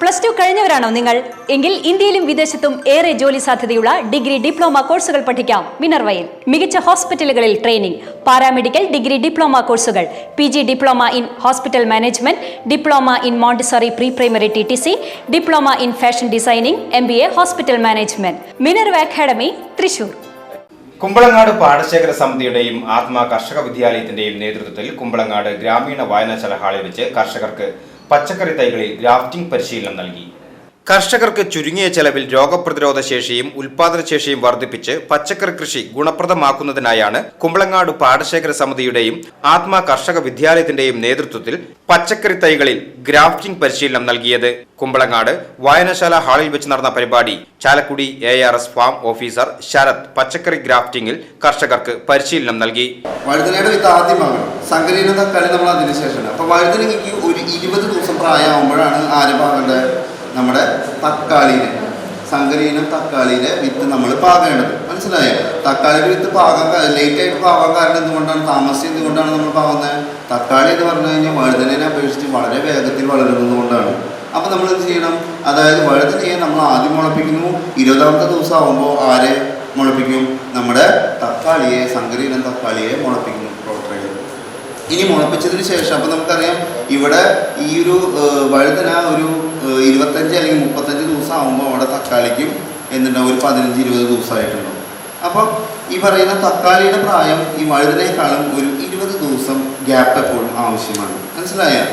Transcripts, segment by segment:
Plus two കഴിഞ്ഞവരാണോ നിങ്ങൾ? എങ്കിൽ ഇന്ത്യയിലും വിദേശത്തും ഏറെ ജോലി സാധ്യതയുള്ള ഡിഗ്രി ഡിപ്ലോമ കോഴ്സുകൾ പഠിക്കാം. മിനർവയിൽ മികച്ച ഹോസ്പിറ്റലുകളിൽ ട്രെയിനിംഗ് പാരാമെഡിക്കൽ ഡിഗ്രി ഡിപ്ലോമ കോഴ്സുകൾ P G diploma in hospital management diploma in montessori pre primary T T C diploma in fashion designing M B A hospital management. Minerva academy Thrissur. Kumbalangad പാടശേഖര സമിതിയുടെയും ആത്മാ കർഷക വിദ്യാലയത്തിന്റെയും നേതൃത്വത്തിൽ കുമ്പളങ്ങാട് ഗ്രാമീണ വായനശാല ഹാളിൽ വെച്ച് കർഷകർക്ക് പച്ചക്കറി തൈകളിൽ ഗ്രാഫ്റ്റിംഗ് പരിശീലനം നൽകി. കർഷകർക്ക് ചുരുങ്ങിയ ചെലവിൽ രോഗപ്രതിരോധ ശേഷിയും ഉൽപാദന ശേഷിയും വർദ്ധിപ്പിച്ച് പച്ചക്കറി കൃഷി ഗുണപ്രദമാക്കുന്നതിനായാണ് കുമ്പളങ്ങാട് പാടശേഖര സമിതിയുടെയും ആത്മാ കർഷക വിദ്യാലയത്തിന്റെയും നേതൃത്വത്തിൽ പച്ചക്കറി തൈകളിൽ ഗ്രാഫ്റ്റിംഗ് പരിശീലനം നൽകിയത്. കുമ്പളങ്ങാട് വായനശാല ഹാളിൽ വെച്ച് നടന്ന പരിപാടി Chalakudy A R S farm officer Sarath പച്ചക്കറി ഗ്രാഫ്റ്റിംഗിൽ കർഷകർക്ക് പരിശീലനം നൽകി. വഴുതനയുടെ വിത്ത് ആദ്യമാണ് സങ്കലീനത കളി നമ്മൾ അതിനുശേഷമാണ്. അപ്പൊ അപ്പോൾ വഴുതനങ്ങയ്ക്ക് ഒരു ഇരുപത് പ്രായമാകുമ്പോഴാണ് ആര് പാകേണ്ടത് നമ്മുടെ തക്കാളിയിൽ സങ്കരീനം തക്കാളിയിലെ വിത്ത് നമ്മൾ പാകേണ്ടത്. മനസ്സിലായോ? തക്കാളിയുടെ വിത്ത് പാകാൻ ലേറ്റ് ആയിട്ട് പാകാൻ കാരണം എന്തുകൊണ്ടാണ്? താമസിച്ച് എന്തുകൊണ്ടാണ് നമ്മൾ പാകുന്നത് തക്കാളി എന്ന് പറഞ്ഞു കഴിഞ്ഞാൽ വഴുതനെ അപേക്ഷിച്ച് വളരെ വേഗത്തിൽ വളരുന്നതുകൊണ്ടാണ്. അപ്പം നമ്മൾ എന്ത് ചെയ്യണം? അതായത് വഴുതനയെ നമ്മൾ ആദ്യം മുളപ്പിക്കുന്നു. ഇരുപതാമത്തെ ദിവസം ആകുമ്പോൾ ആരെ മുളപ്പിക്കും? നമ്മുടെ തക്കാളിയെ സങ്കരീനം തക്കാളിയെ മുളപ്പിക്കുന്നു. ഇനി മുളപ്പിച്ചതിന് ശേഷം അപ്പം നമുക്കറിയാം ഇവിടെ ഈ ഒരു വഴുതന ഒരു ഇരുപത്തഞ്ച് അല്ലെങ്കിൽ മുപ്പത്തഞ്ച് ദിവസം ആകുമ്പോൾ അവിടെ തക്കാളിക്കും എന്തുണ്ടാവും? ഒരു പതിനഞ്ച് ഇരുപത് ദിവസമായിട്ടുണ്ടാവും. അപ്പം ഈ പറയുന്ന തക്കാളിയുടെ പ്രായം ഈ വഴുതനേക്കാളും ഒരു ഇരുപത് ദിവസം ഗ്യാപ്പ് എപ്പോഴും ആവശ്യമാണ്. മനസ്സിലായോ?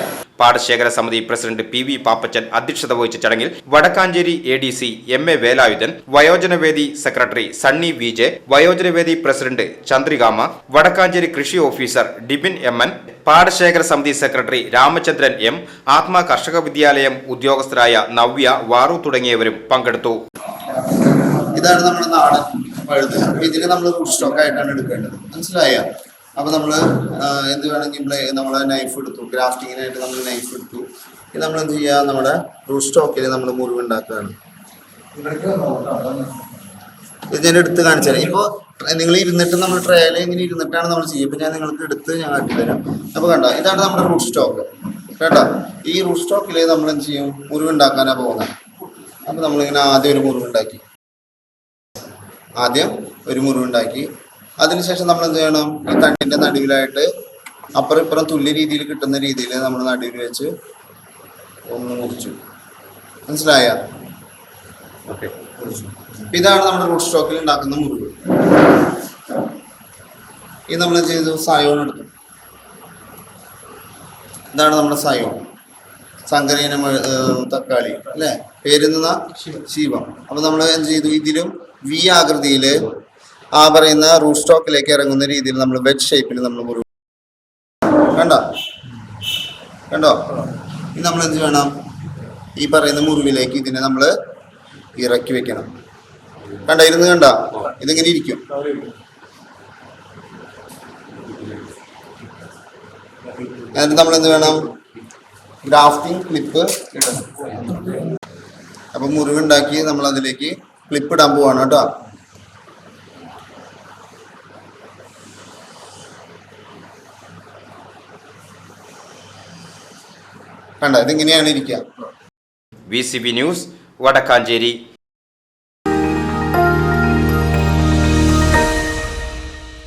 പാടശേഖര സമിതി പ്രസിഡന്റ് പി വി പാപ്പച്ചൻ അധ്യക്ഷത വഹിച്ച ചടങ്ങിൽ Vadakkanchery A D C M A Velayudhan വയോജനവേദി secretary Sunny V J വയോജനവേദി പ്രസിഡന്റ് ചന്ദ്രികാമ വടക്കാഞ്ചേരി കൃഷി ഓഫീസർ ഡിബിൻ എം എൻ പാടശേഖര സമിതി സെക്രട്ടറി രാമചന്ദ്രൻ എം ആത്മ കർഷക വിദ്യാലയം ഉദ്യോഗസ്ഥരായ നവ്യ വാറു തുടങ്ങിയവരും പങ്കെടുത്തു. ഇതാണ് നമ്മുടെ നാടൻ പഴുത് ഇതിന് നമ്മൾ റൂട്ട് സ്റ്റോക്ക് ആയിട്ടാണ് എടുക്കേണ്ടത്. മനസ്സിലായോ? അപ്പൊ നമ്മൾ എന്ത് വേണമെങ്കിൽ നമ്മൾ നൈഫ് എടുത്തു ഗ്രാഫ്റ്റിങ്ങിനായിട്ട് നമ്മൾ നൈഫ് എടുത്തു. ഇത് നമ്മൾ എന്ത് ചെയ്യുക നമ്മുടെ റൂട്ട് സ്റ്റോക്കിൽ നമ്മൾ മുറിവുണ്ടാക്കുകയാണ് ഇത് ഞാൻ എടുത്ത് കാണിച്ചു തരാം. ഇപ്പോൾ നിങ്ങൾ ഇരുന്നിട്ട് നമ്മൾ ട്രയൽ ഇങ്ങനെ ഇരുന്നിട്ടാണ് നമ്മൾ ചെയ്യുക. ഇപ്പം ഞാൻ നിങ്ങൾക്ക് എടുത്ത് ഞാൻ കാട്ടി തരാം. അപ്പോൾ കണ്ടോ ഇതാണ് നമ്മുടെ റൂട്ട് സ്റ്റോക്ക് കേട്ടോ? ഈ റൂട്ട് സ്റ്റോക്കിൽ നമ്മൾ എന്ത് ചെയ്യും? മുറിവുണ്ടാക്കാനാണ് പോകുന്നത് അപ്പോൾ നമ്മളിങ്ങനെ ആദ്യം ഒരു മുറിവുണ്ടാക്കി ആദ്യം ഒരു മുറിവുണ്ടാക്കി അതിനുശേഷം നമ്മൾ എന്ത് ചെയ്യണം? ഈ തണ്ടിന്റെ നടുവിലായിട്ട് അപ്പുറം ഇപ്പുറം തുല്യ രീതിയിൽ കിട്ടുന്ന രീതിയിൽ നമ്മൾ നടുവിൽ വെച്ച് ഒന്ന് മുറിച്ചു. മനസ്സിലായ? ഓക്കെ. ഇതാണ് നമ്മുടെ റൂട്ട് സ്റ്റോക്കിൽ ഉണ്ടാക്കുന്ന മുറിവ്. ഈ നമ്മൾ എന്ത് ചെയ്തു? സായോൺ എടുത്തു. ഇതാണ് നമ്മുടെ സായോൺ സങ്കരീന തക്കാളി അല്ലേ? പേരുന്ന ശിവം. അപ്പൊ നമ്മൾ എന്ത് ചെയ്തു? ഇതിലും വി ആകൃതിയിൽ ആ പറയുന്ന റൂട്ട് സ്റ്റോക്കിലേക്ക് ഇറങ്ങുന്ന രീതിയിൽ നമ്മൾ വെഡ് ഷേപ്പിൽ നമ്മൾ മുറിവ് കണ്ടോ? കണ്ടോ? ഇനി നമ്മൾ എന്ത് വേണം ഈ പറയുന്ന മുറിവിലേക്ക് ഇതിനെ നമ്മൾ ഇറക്കി വെക്കണം. കണ്ട? ഇരുന്ന് കണ്ട? ഇതിങ്ങനെ ഇരിക്കും. എന്നിട്ട് നമ്മൾ എന്ത് വേണം? ഗ്രാഫ്റ്റിംഗ് ക്ലിപ്പ് ഇടണം. അപ്പം മുറിവുണ്ടാക്കി നമ്മൾ അതിലേക്ക് ക്ലിപ്പ് ഇടാൻ പോവാണ് കേട്ടോ. കണ്ട ഇതിങ്ങനെയാണ് ഇരിക്കുക. V news Vadakkanchery.